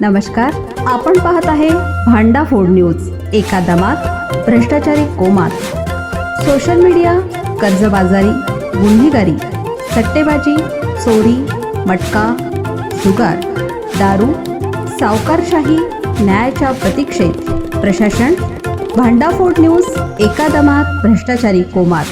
नमस्कार आपण पाहत आहे भांडा फोड न्यूज एका दमात भ्रष्टाचारी कोमात. सोशल मीडिया कर्जबाजारी गुन्हेगारी सट्टेबाजी चोरी मटका जुगार दारू सावकारशाही न्यायाच्या प्रतीक्षेत. प्रशासन भांडाफोड न्यूज एका दमात भ्रष्टाचारी कोमात.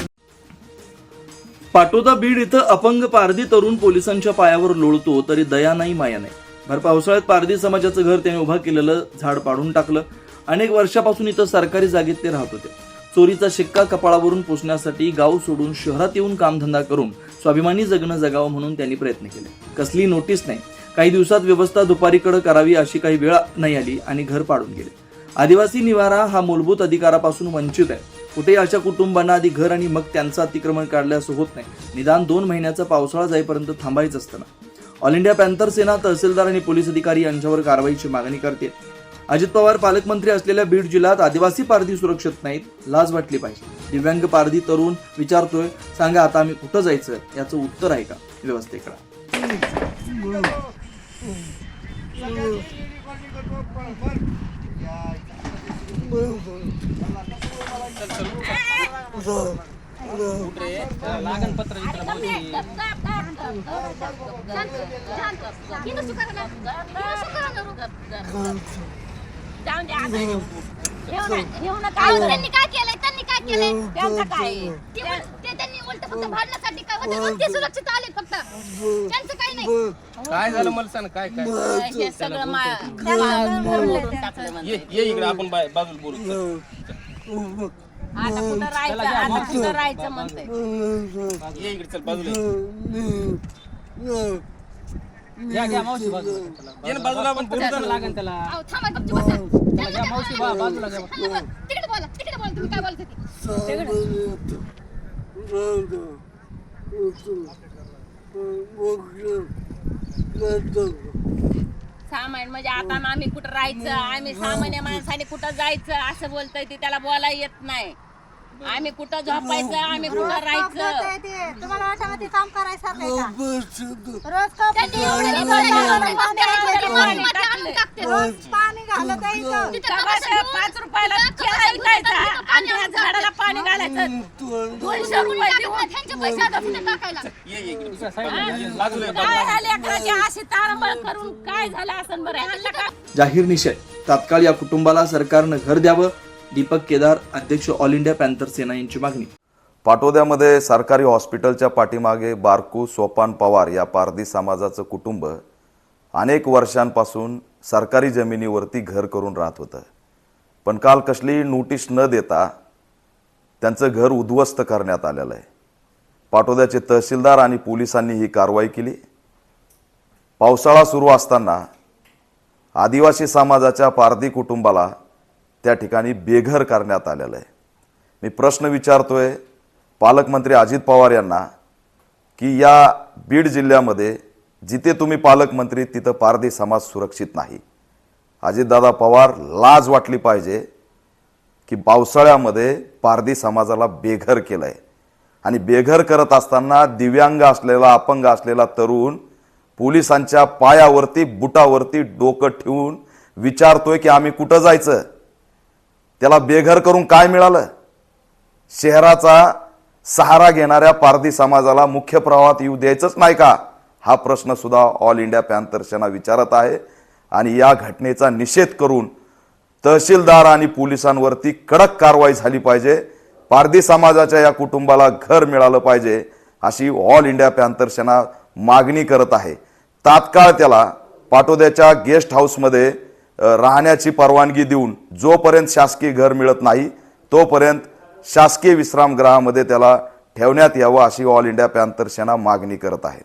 पाटोदा बीड इथं अपंग पारधी तरुण पोलिसांच्या पायावर लोळतो तरी दया नाही माया नाही. भर पावसाळ्यात पारधी समाजाचं घर त्याने उभा केलेलं झाड पाडून टाकलं. अनेक वर्षापासून इथं सरकारी जागेत ते राहत होते. चोरीचा शिक्का कपाळावरून पोसण्यासाठी गाव सोडून शहरात येऊन कामधंदा करून स्वाभिमानी जगणं जगावं म्हणून त्यांनी प्रयत्न केले. कसली नोटीस नाही. काही दिवसात व्यवस्था दुपारीकडे करावी अशी काही वेळ नाही आली आणि घर पाडून गेले. आदिवासी निवारा हा मूलभूत अधिकारापासून वंचित आहे. कुठेही अशा कुटुंबांना आधी घर आणि मग त्यांचं अतिक्रमण काढल्यास असं होत नाही. निदान दोन महिन्याचा पावसाळा जाईपर्यंत थांबायचं असतं ना. ऑल इंडिया पॅन्थर सेना तहसीलदार आणि पोलीस अधिकारी यांच्यावर कारवाईची मागणी करते. अजित पवार पालकमंत्री असलेल्या बीड जिल्ह्यात आदिवासी पारधी सुरक्षित नाहीत लाज वाटली पाहिजे. दिव्यांग पारधी तरुण विचारतोय सांगा आता आम्ही कुठं जायचं याचं उत्तर आहे का? व्यवस्थेकडे त्यांनी काय केलंय त्यांनी काय केलंय त्यांचं काय ते त्यांनी उलट फक्त भांडण्यासाठी काय होते म्हणून ते सुरक्षित आले फक्त त्यांचं काही नाही काय झालं मला सांग काय काय हे सगळं मा- मा- मोडून टाकलं म्हणते. ये ये इकडे आपण बा- बाजूला बोलू आता कुठं राहायचं? आता कुठं राहायचं म्हणते ये इकडे चल बाजूला ये. ये ना बाजूला आपण बोलू ना. अहो, थांबा गपचूप बसा. त्यांना काय बोला. थांबा, तिकडे बोला तिकडे बोला तुम्ही काय बोलत होते सामान म्हणजे आता आम्ही कुठं राहायचं आम्ही सामान्य माणसाने कुठं जायचं असं बोलतोय ते त्याला बोला येत नाही. आम्ही कुठं झोपायचं आम्ही कुठं राहायचं. तुम्हाला वाटतं ते काम करायचं रोज तिथं पाच रुपयाला केळं ऐकायचा आणि ह्या झाडाला पाणी घालायचं. दोनशे रुपये देऊन. पैसे आता कुठे टाकायला? काय झाले अकराची अशी तारंबळ करून काय झालं असं बरं? ह्यांना जाहीर निषेध. तात्काळ या कुटुंबाला सरकारनं घर द्यावं. दीपक केदार अध्यक्ष ऑल इंडिया पॅन्थर सेना यांची मागणी. पाटोद्यामध्ये सरकारी हॉस्पिटलच्या पाठीमागे बारकू सोपान पवार या पारधी समाजाचं कुटुंब अनेक वर्षांपासून सरकारी जमिनीवरती घर करून राहत होतं. पण काल कसली नोटीस न देता त्यांचं घर उद्ध्वस्त करण्यात आलेलं आहे. पाटोद्याचे तहसीलदार आणि पोलिसांनी ही कारवाई केली. पावसाळा सुरू असताना आदिवासी समाजाच्या पारधी कुटुंबाला त्या ठिकाणी बेघर करण्यात आलेलं आहे. मी प्रश्न विचारतोय पालकमंत्री अजित पवार यांना की या बीड जिल्ह्यामध्ये जिथे तुम्ही पालकमंत्री तिथं पारधी समाज सुरक्षित नाही. अजितदादा पवार लाज वाटली पाहिजे की पावसाळ्यामध्ये पारधी समाजाला बेघर केलं आहे आणि बेघर करत असताना दिव्यांग असलेला अपंग असलेला तरुण पोलिसांच्या पायावरती बुटावरती डोकं ठेवून विचारतोय की आम्ही कुठं जायचं? त्याला बेघर करून काय मिळालं? शहराचा सहारा घेणाऱ्या पारधी समाजाला मुख्य प्रवाहात येऊ द्यायचंच नाही का? हा प्रश्नसुद्धा ऑल इंडिया पॅन्थर विचारत आहे. आणि या घटनेचा निषेध करून तहसीलदार आणि पोलिसांवरती कडक कारवाई झाली पाहिजे. पारधी समाजाच्या या कुटुंबाला घर मिळालं पाहिजे अशी ऑल इंडिया पॅन्थर मागणी करत आहे. तात्काळ त्याला पाटोद्याच्या गेस्ट हाऊसमध्ये राहण्याची परवानगी देऊन जोपर्यंत शासकीय घर मिळत नाही तोपर्यंत शासकीय विश्रामगृहामध्ये त्याला ठेवण्यात यावं अशी ऑल इंडिया पॅन्थर सेना मागणी करत आहे.